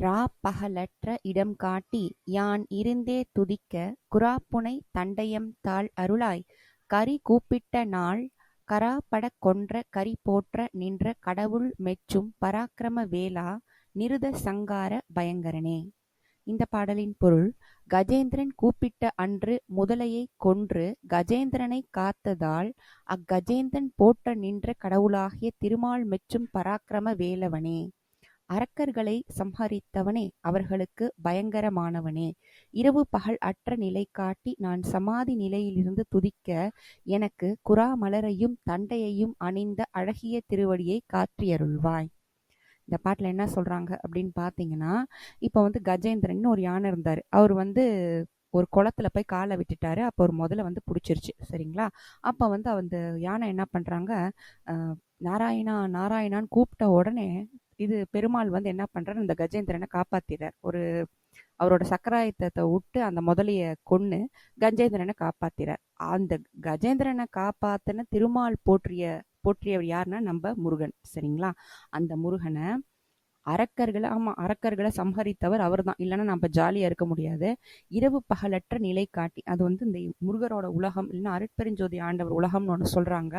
ரா பகலற்ற இடம் காட்டி யான் இருந்தே துதிக்க குராப்புனை தண்டயம் தாள் அருளாய் கரி கூப்பிட்ட நாள் கராபடக் கொன்ற கரி போற்ற நின்ற கடவுள் மெச்சும் பராக்கிரம வேலா நிருத சங்கார பயங்கரனே. இந்த பாடலின் பொருள் கஜேந்திரன் கூப்பிட்ட அன்று முதலையைக் கொன்று கஜேந்திரனைக் காத்ததால் அக்கஜேந்திரன் போற்ற நின்ற கடவுளாகிய திருமால் மெச்சும் பராக்கிரம வேலவனே. அரக்கர்களை சம்ஹரித்தவனே அவர்களுக்கு பயங்கரமானவனே. இரவு பகல் அற்ற நிலை காட்டி நான் சமாதி நிலையிலிருந்து துதிக்க எனக்கு குரா மலரையும் தண்டையையும் அணிந்த அழகிய திருவடியை காற்றியருள்வாய். இந்த பாட்டில் என்ன சொல்கிறாங்க அப்படின்னு பார்த்தீங்கன்னா இப்போ வந்து கஜேந்திரன் ஒரு யானை இருந்தார். அவர் வந்து ஒரு குளத்துல போய் காலை விட்டுட்டாரு. அப்போ ஒரு முதல்ல வந்து பிடிச்சிருச்சு. சரிங்களா? அப்போ வந்து அந்த யானை என்ன பண்ணுறாங்க நாராயணா நாராயணான்னு கூப்பிட்ட உடனே இது பெருமாள் வந்து என்ன பண்றாரு? இந்த கஜேந்திரனை காப்பாத்திடுறார். ஒரு அவரோட சக்கராயத்தத்தை விட்டு அந்த முதலைய கொன்னு கஜேந்திரனை காப்பாத்திறார். அந்த கஜேந்திரனை காப்பாத்தின திருமால் போற்றிய போற்றியவர் யாருன்னா? நம்ம முருகன். சரிங்களா? அந்த முருகனை அரக்கர்களை ஆமா அரக்கர்களை சம்ஹரித்தவர் அவர் தான் இல்லைன்னா நம்ம ஜாலியா இருக்க முடியாது. இரவு பகலற்ற நிலை காட்டி அது வந்து இந்த முருகரோட உலகம் இல்லைன்னா அருட்பெருஞ்சோதி ஆண்டவர் உலகம்னு ஒன்று சொல்றாங்க.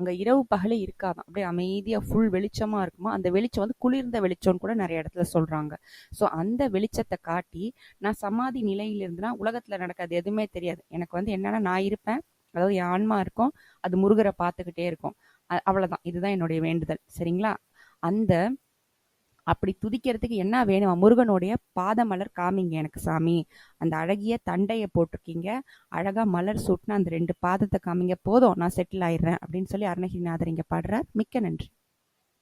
அங்கே இரவு பகலே இருக்காதான் அப்படியே அமைதியாக ஃபுல் வெளிச்சமாக இருக்குமா? அந்த வெளிச்சம் வந்து குளிர்ந்த வெளிச்சம்னு கூட நிறைய இடத்துல சொல்கிறாங்க ஸோ அந்த வெளிச்சத்தை காட்டி நான் சமாதி நிலையில் இருந்துனா உலகத்தில் நடக்காது எதுவுமே தெரியாது. எனக்கு வந்து என்னென்னா நான் இருப்பேன் அதாவது என் ஆன்மா இருக்கும் அது முருகரை பார்த்துக்கிட்டே இருக்கும். அவ்வளோதான் இதுதான் என்னுடைய வேண்டுதல். சரிங்களா? அந்த அப்படி துதிக்கிறதுக்கு என்ன வேணும்? முருகனுடைய பாத மலர் காமிங்க எனக்கு சாமி. அந்த அழகிய தண்டையை போட்டிருக்கீங்க. அழகா மலர் சுட்டின அந்த ரெண்டு பாதத்தை காமிங்க. போதும் நான் செட்டில் ஆயிடுறேன் அப்படின்னு சொல்லி அருணகிரிநாதர் இங்க பாடுறார். மிக்க நன்றி.